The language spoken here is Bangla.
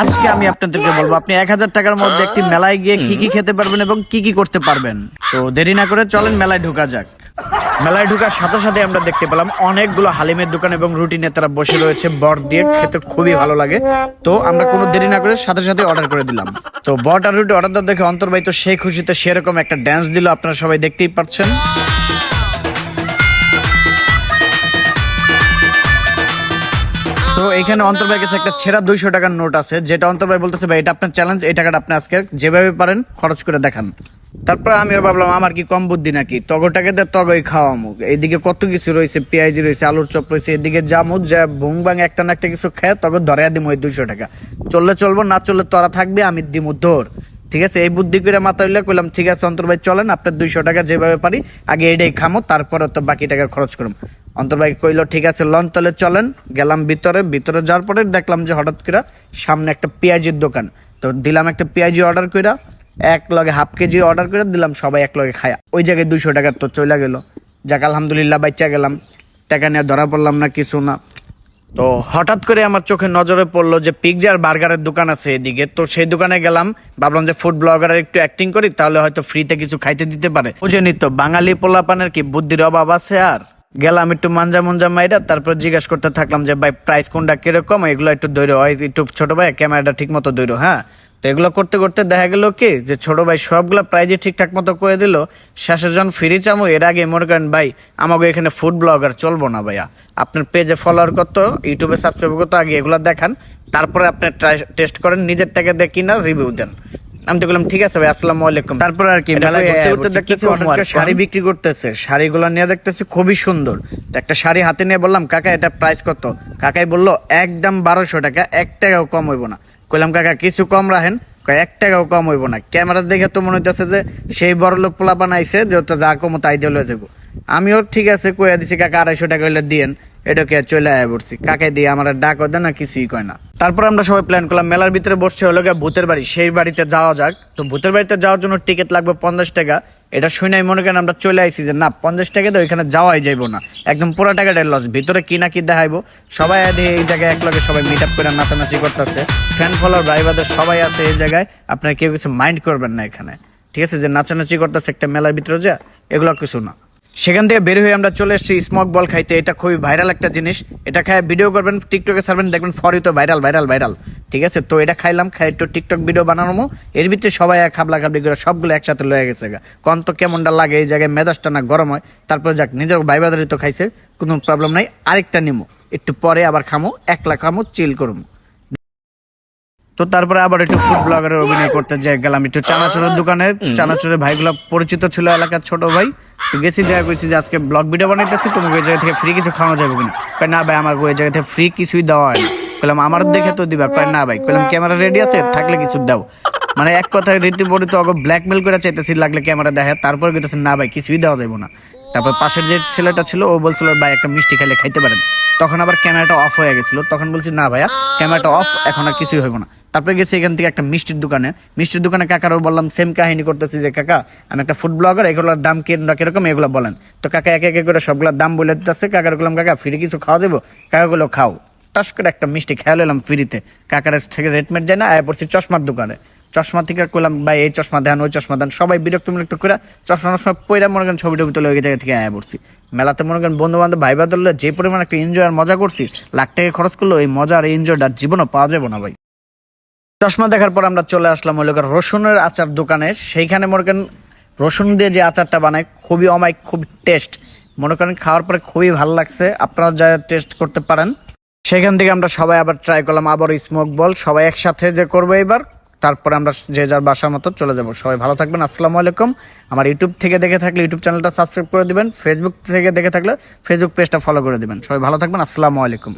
আজকে আমি আপনাদেরকে বলব, আপনি এক হাজার টাকার মধ্যে একটি মেলায় গিয়ে কি কি খেতে পারবেন এবং কি কি করতে পারবেন? তো দেরি না করে চলেন মেলায় ঢোকা যাক। মেলায় ঢোকার সাথে সাথে আমরা দেখতে পেলাম অনেকগুলো হালিমের দোকান এবং রুটি নেতারা বসে রয়েছে, বট দিয়ে খেতে খুবই ভালো লাগে। তো আমরা কোনো দেরি না করে সাথে সাথে অর্ডার করে দিলাম। তো বট আর রুটি অর্ডার দেখে অন্তর্বাহিত সেই খুশিতে সেরকম একটা ড্যান্স দিল আপনারা সবাই দেখতেই পাচ্ছেন। তো এখানে অন্তর্বাই কাছে একটা ছেঁড়া দুইশো টাকার নোট আছে, যেটা অন্তর্বাই বলতেছে, ভাই, এটা আপনার চ্যালেঞ্জ এই টাকাটা আপনি আজকে যেভাবে পারেন খরচ করে দেখান। তারপর আমিও ভাবলাম, আমার কি কম বুদ্ধি নাকি? তগটাকে দে, তগই খাওয়া মুখ। এইদিকে কত কিছু রয়েছে, পেঁয়াজি রয়েছে, আলুর চপ রয়েছে, এদিকে জামুক যা ভুং ভাং একটা না একটা কিছু খায় তখন ধরে দিম ওই দুইশো টাকা। চললে চলবো, না চললে তোরা থাকবে, আমি দিমু ধর ঠিক আছে? এই বুদ্ধি করে মাথা হইলে কইলাম, ঠিক আছে অন্তর ভাই, চলেন, আপনার দুইশো টাকা যেভাবে পারি, আগে এটাই খামো, তারপরে তো বাকি টাকা খরচ করুম অন্তর ভাই কইলো, ঠিক আছে লঞ্চ তাহলে চলেন। গেলাম ভিতরে ভিতরে যাওয়ার পরে দেখলাম যে হঠাৎ করে সামনে একটা পেঁয়াজির দোকান। তো দিলাম একটা পেঁয়াজি অর্ডার কইরা, এক লগে হাফ কেজি অর্ডার করে দিলাম, সবাই এক লগে খায়া। ওই জায়গায় দুইশো টাকা তো চলে গেল। যাক, আলহামদুলিল্লাহ বাচ্চা গেলাম। টাকা নিয়ে ধরা পড়লাম না, কিছু না। তো হঠাৎ করে আমার চোখে নজরে পড়ল যে পিৎজার বার্গারের দোকান আছে এদিকে। তো সেই দোকানে গেলাম, ভাবলাম যে ফুড ব্লগারের একটু অ্যাক্টিং করি, তাহলে হয়তো ফ্রিতে কিছু খাইতে দিতে পারে। বুঝেনি তো, বাঙালি পোলাপানের কি বুদ্ধির অভাব আছে আর? গেলাম একটু মাঞ্জা মঞ্জা মাইরা, তারপর জিজ্ঞাসা করতে থাকলাম যে, ভাই প্রাইস কোনটা কীরকম? এগুলো একটু দৈরো হয় একটু ছোট ভাই ক্যামেরাটা ঠিক মতো দৈরো হ্যাঁ? তো এগুলো করতে করতে দেখা গেলো কি, যে ছোট ভাই সবগুলো প্রাইজে ঠিকঠাক মতো করে দিল। শেষে যখন ফ্রি চামো, এর আগে মনে করেন, ভাই আমাকে এখানে ফুড ব্লগার চলবো না ভাইয়া। আপনার পেজে ফলোয়ার কত ইউটিউবে সাবস্ক্রাইব কত, আগে এগুলো দেখান। তারপরে আপনি টেস্ট করেন, নিজের টাকা দিয়ে কিনা রিভিউ দেন। আমি তো বললাম ঠিক আছে ভাই আসসালামু আলাইকুম। তারপর আর কি মেলায় ঘুরতে ঘুরতে দেখতেছি অনেক শাড়ি বিক্রি করতেছে। শাড়িগুলো নিয়ে দেখতেছি খুবই সুন্দর। তো একটা শাড়ি হাতে নিয়ে বললাম কাকা এটা প্রাইস কত? কাকাই বলল একদম বারোশো টাকা এক টাকাও কম হইব না। কইলাম কাকা কিছু কম রাখেন। এক টাকাও কম হইব না। ক্যামেরা দেখে তো মনে হইতেছে যে সেই বড় লোক পোলা বানাইছে যে ওটা যা কমো তাই দিয়ে লয়ে দেবো আমিও ঠিক আছে কইয়া দিছি কাকা আড়াইশো টাকা হইলে দিয়েন। এটাকে চলে আয় পড়ছি। কাকে দিয়ে আমার আর ডাক দেয় না কিছুই কয় না। তারপর আমরা সবাই প্ল্যান করলাম, মেলার ভিতরে বসছে হলো গিয়ে ভূতের বাড়ি, সেই বাড়িতে যাওয়া যাক। তো ভূতের বাড়িতে যাওয়ার জন্য টিকিট লাগবে পঞ্চাশ টাকা। এটা শুনে মনে করেন আমরা চলে আইছি যে না, পঞ্চাশ টাকা তো ওইখানে যাওয়াই যাইবো না। একদম পুরো টাকাটা লস ভিতরে কি না কি দেখাইবো। সবাই এই জায়গায় এক লগে সবাই মিট আপ করে নাচানাচি করতেছে। ফ্যান ফলোয়ার ভাই বাদের সবাই আছে এই জায়গায়। আপনারা কেউ কিছু মাইন্ড করবেন না এখানে। ঠিক আছে, যে নাচানাচি করতেছে একটা মেলার ভিতরে যা, এগুলো কিছু না। সেখান থেকে বের হয়ে আমরা চলে এসেছি স্মোক বল খাইতে। এটা খুবই ভাইরাল একটা জিনিস। এটা খায় ভিডিও করবেন টিকটকে ছাড়বেন, দেখবেন ফরই তো ভাইরাল ভাইরাল ভাইরাল ঠিক আছে? তো এটা খাইলাম, খাই একটু টিকটক ভিডিও বানানো এর ভিতরে সবাই খাবলা খাবলি করে সবগুলো একসাথে লয়ে গেছে গা। কন তো কেমনটা লাগে, এই জায়গায় মেজাজটা না গরম হয়। তারপর যাক, নিজের ভাই বাদারি তো খাইছে, কোনো প্রবলেম নাই। আরেকটা নিমো। একটু পরে আবার খামো, একলা খামো চিল করব তো তারপরে আবার একটু ফুড ব্লগারের অভিনয় করতে যাই গেলাম একটু চানাচুরের দোকানে। চানাচুরের ভাইগুলো পরিচিত ছিল এলাকার ছোট ভাই। তো গেছি দেখা কইছি যে আজকে ব্লগ ভিডিও বানাইতেছি তোমাকে ওই জায়গা থেকে ফ্রি কিছু খাওয়া যাবে কিনা। কয় না ভাই আমাকে ওই জায়গা থেকে ফ্রি কিছুই দেওয়া হয় না। কইলাম আমার দেখে তো দিবা। কয় না ভাই। কইলাম ক্যামেরা রেডি আছে থাকলে কিছু দাও। মানে এক কথায় রীতিমতো তো ব্ল্যাকমেল করে চাইতেছি লাগলে ক্যামেরা দেখে তারপর কইতেছে না ভাই কিছুই দেওয়া যাবে না। তারপর পাশের যে ছেলেটা ছিল ও বলছিল ভাই একটা মিষ্টি খেলে খাইতে পারেন। তখন আবার ক্যামেরাটা অফ হয়ে গেছিল। তখন বলছি, না ভাইয়া, ক্যামেরাটা অফ এখন আর কিছুই হইব না। তারপরে গেছি এখান থেকে একটা মিষ্টির দোকানে। মিষ্টির দোকানে কাকারও বললাম সেম কাহিনী করতেছি যে, কাকা, আমি একটা ফুড ব্লগার এগুলোর দাম কীরকম এগুলো বলেন। তো কাকা এক এক করে সবগুলোর দাম বলে দিতেছে। কাকার বললাম, কাকা ফ্রি কিছু খাওয়া যাব? কাকাগুলো, খাও। টাস করে একটা মিষ্টি খেয়াল এলাম ফ্রিতে কাকার থেকে রেটমেট যায় না, আয় পড়ছি চশমার দোকানে। চশমা থেকে করলাম ভাই, এই চশমা দেন, ওই চশমা দেন। সবাই বিরক্ত বিরক্ত করে চশমা টশমা পয়রা মনে করেন ছবি টবি তুলে ওই জায়গা থেকে আয়া পড়ছি। মেলাতে মনে করেন বন্ধু বান্ধব ভাই বাদলে যে পরিমাণ একটা এনজয় আর মজা করছি, লাখ টাকা খরচ করল এই মজা আর এনজয়টা জীবনও পাওয়া যাবে না, ভাই। চশমা দেখার পর আমরা চলে আসলাম ওই লোকের রসুনের আচার দোকানে। সেইখানে মনে করেন রসুন দিয়ে যে আচারটা বানায়, খুবই অমায়িক, খুব টেস্ট। মনে করেন খাওয়ার পরে খুবই ভালো লাগছে, আপনারা যা টেস্ট করতে পারেন। সেখান থেকে আমরা সবাই আবার ট্রাই করলাম আবার স্মোক বল সবাই একসাথে যে করব এবার তারপরে আমরা যে যার বাসার মতো চলে যাব। সবাই ভালো থাকবেন, আসসালামু আলাইকুম। আমার ইউটিউব থেকে দেখে থাকলে ইউটিউব চ্যানেলটা সাবস্ক্রাইব করে দিবেন ফেসবুক থেকে দেখে থাকলে ফেসবুক পেজটা ফলো করে দিবেন। সবাই ভালো থাকবেন, আসসালামু আলাইকুম।